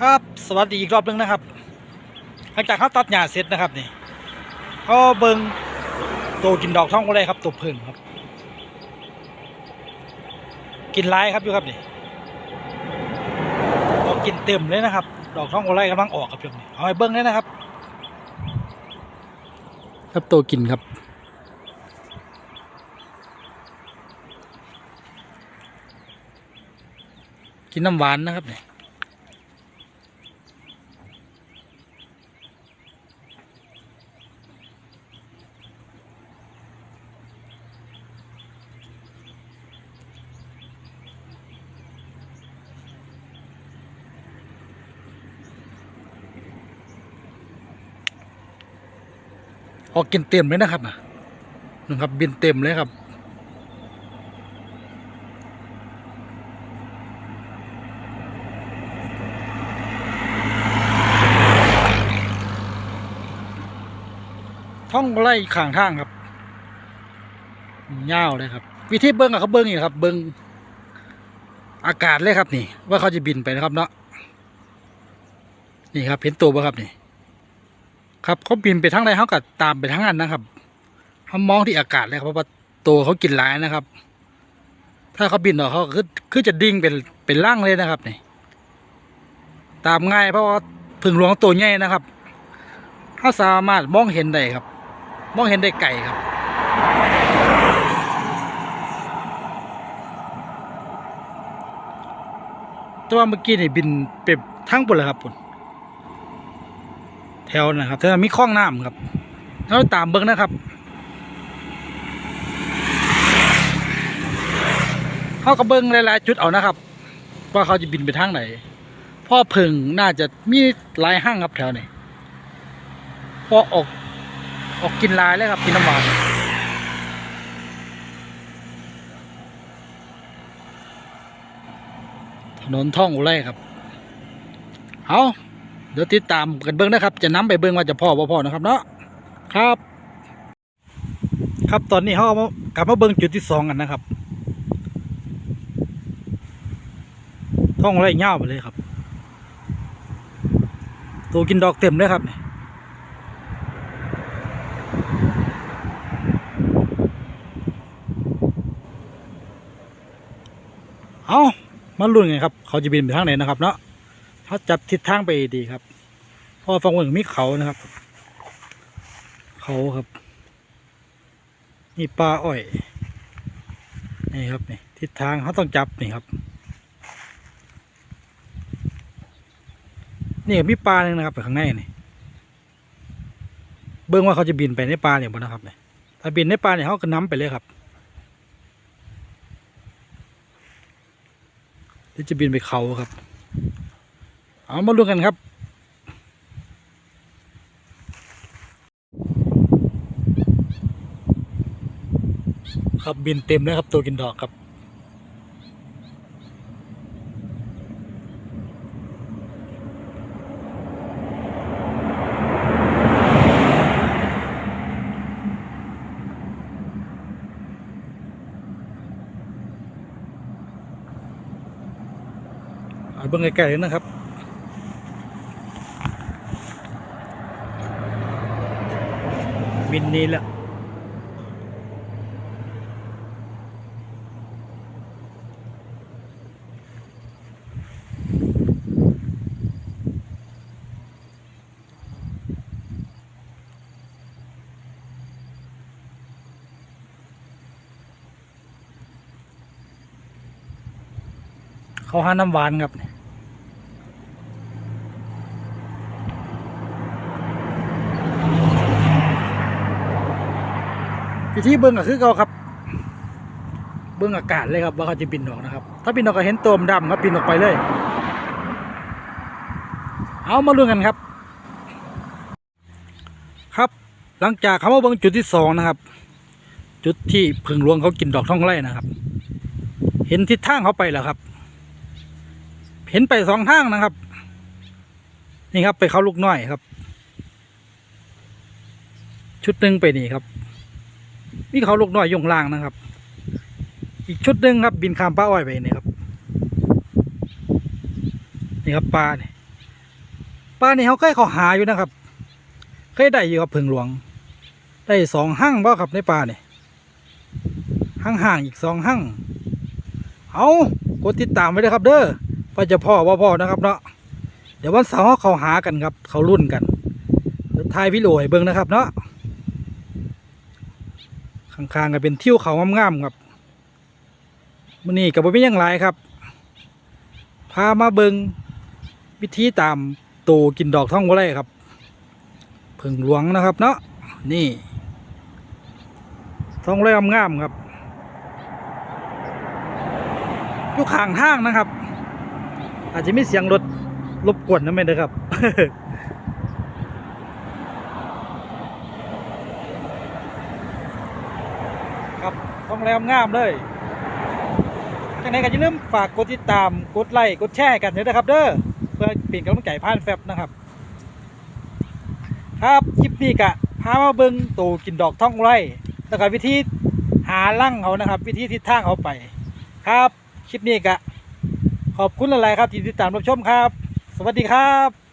ครับสวัสดีอีกรอบหนึงนะครับ หลังจากเขาตัดหญ้าเสร็จนะครับนี่เขาเบิงตัวกินดอกท่องก็ได้ครับตัวพึ่งครับ กินหลายครับอยู่ครับนี่ดอกกินเต็มเลยนะครับ ดอกท่องโอไลกำลังออกครับช่วงนี้เอาไปเบิ้งเลยนะครับ ครับตัวกินครับกินน้ำหวานนะครับเนี่ย ออกกินเต็มเลยนะครับนะครับ บินเต็มเลยครับ ท่องไล่ข้างทางครับยาวเลยครับ วิธีเบิ้งอะเขาเบิ้งอยู่ครับ เบิ้งอากาศเลยครับนี่ ว่าเขาจะบินไปนะครับเนาะนี่ครับเห็นตัวป่ะครับนี่ ครับเขาบินไปทางใดเขาก็ตามไปทางนั้นนะครับเขามองที่อากาศเลยครับเพราะว่าตัวเขากินหลายนะครับ ถ้าเขาบินออกเขาคือคือจะดิ่งเป็นเป็นร่างเลยนะครับนี่ตามง่ายเพราะว่าผึ่งหลวงตัวใหญ่นะครับเขาสามารถมองเห็นได้ครับ มองเห็นได้ไกลครับแต่ว่าเมื่อกี้นี่บินไปทั้งหมดเลยครับปุ่น แถวนะครับแถวมีคลองน้ำครับแล้วตามเบิ้งนะครับเขาก็เบิ้งหลายๆจุดเอานะครับ ว่าเขาจะบินไปทางไหนพ่อเพึงน่าจะมีหลายห้างครับแถวนี้พ่อออกออกกินลายเลยครับกินน้ำหวานถนนท่องอุไรครับ เอา ดี๋ยวติดตามกันเบิ้งนะครับ จะนํไปเบิ้งว่าจะพ่อบ่พ่อนะครับเนาะครับ ครับตอนนี้เขาเอามากลับมาเบิ้งจุดที่สองกันนะครับท่องไรเง่าไปเลยครับ ตัวกินดอกเต็มเลยครับเอามาลุ้นกันครับ เขาจะบินไปทางไหนนะครับเนาะ เขาจับทิศทางไปดีครับพอฟังว่ามีเขานะครับ เขาครับนี่ปลาอ้อยนี่ครับนี่ทิศทางเขาต้องจับนี่ครับนี่มีปลาหนึ่งนะครับข้างในนี่เบื้องว่าเขาจะบินไปในปลาเนี่ยบ่นะครับเนี่ยถ้าบินในปลาเนี่ยเขาก็น้ำไปเลยครับหรือจะบินไปเขาครับ เอามาดูกันครับ ครับบินเต็มเลยครับ ตัวกินดอกครับเอาเบิ่งใกล้ๆเลยนะครับ บินนี้แหละเขาห้าน้ำหวานครับเนี่ย วิธีเบิ้งก็คือเขาครับ เบิ้งอากาศเลยครับว่าเขาจะบินออกนะครับ ถ้าบินออกก็เห็นตัวมนดำครับบินออกไปเลย เอามาลุ้นกันครับ ครับหลังจากเขามาเบิ้งจุดที่สองนะครับ จุดที่พึ่งหลวงเขากินดอกท่องไร่นะครับ เห็นทิศทางเขาไปแล้วครับ เห็นไปสองทางนะครับ นี่ครับไปเขาลูกน้อยครับ ชุดหนึ่งไปนี่ครับ นี่เขาลูกน้อยอยงล่างนะครับ อีกชุดหนึ่งครับ บินข้ามป้าอ้อยไปนี่ครับ นี่ครับปลาเนี่ยปลาเนี่เขาเคยเขาหาอยู่นะครับเคยได้อยู่ครับผึ่งหลวง ได้สองหั่งบ่ครับในปลาเนี่ยหั่งห่างอีกสองหั่งเอากดติดตามไว้เลยครับ เด้อว่าจะพ่อว่าพ่อนะครับเนาะเดี๋ยววันเสาร์เขาหากันครับ เขารุ่นกันเดี๋ยวถ่ายวิโอให้เบิ่งนะครับเนาะ ข้างๆก็เป็นทิวเขางามๆครับมื้อนี้ก็บ่มีหยังหลายครับ พามาเบิงวิธีตามตูกินดอกท่องบ่ไรครับผึ่งหลวงนะครับเนาะนี่ท่องไรงามๆครับอยู่ข้างทางนะครับ อาจจะมีเสียงรถรบกวนนะไม่ได้ครับ ค รับท่องแรมงามเลยจังไหนก็อย่าลืมฝากกดติดตาม กดไลค์ กดแชร์กันด้วยนะครับ เด้อ เพื่อเป็นกำลังใจผ่านแฟบนะครับ ครับคลิปนี้กะพามาเบิ่งตูกินดอกท่องไร่แล้วก็วิธีหาลั่งเขานะครับ วิธีทิศทางเขาไป ครับ คลิปนี้กะขอบคุณหลายๆครับที่ติดตามรับชมครับ สวัสดีครับ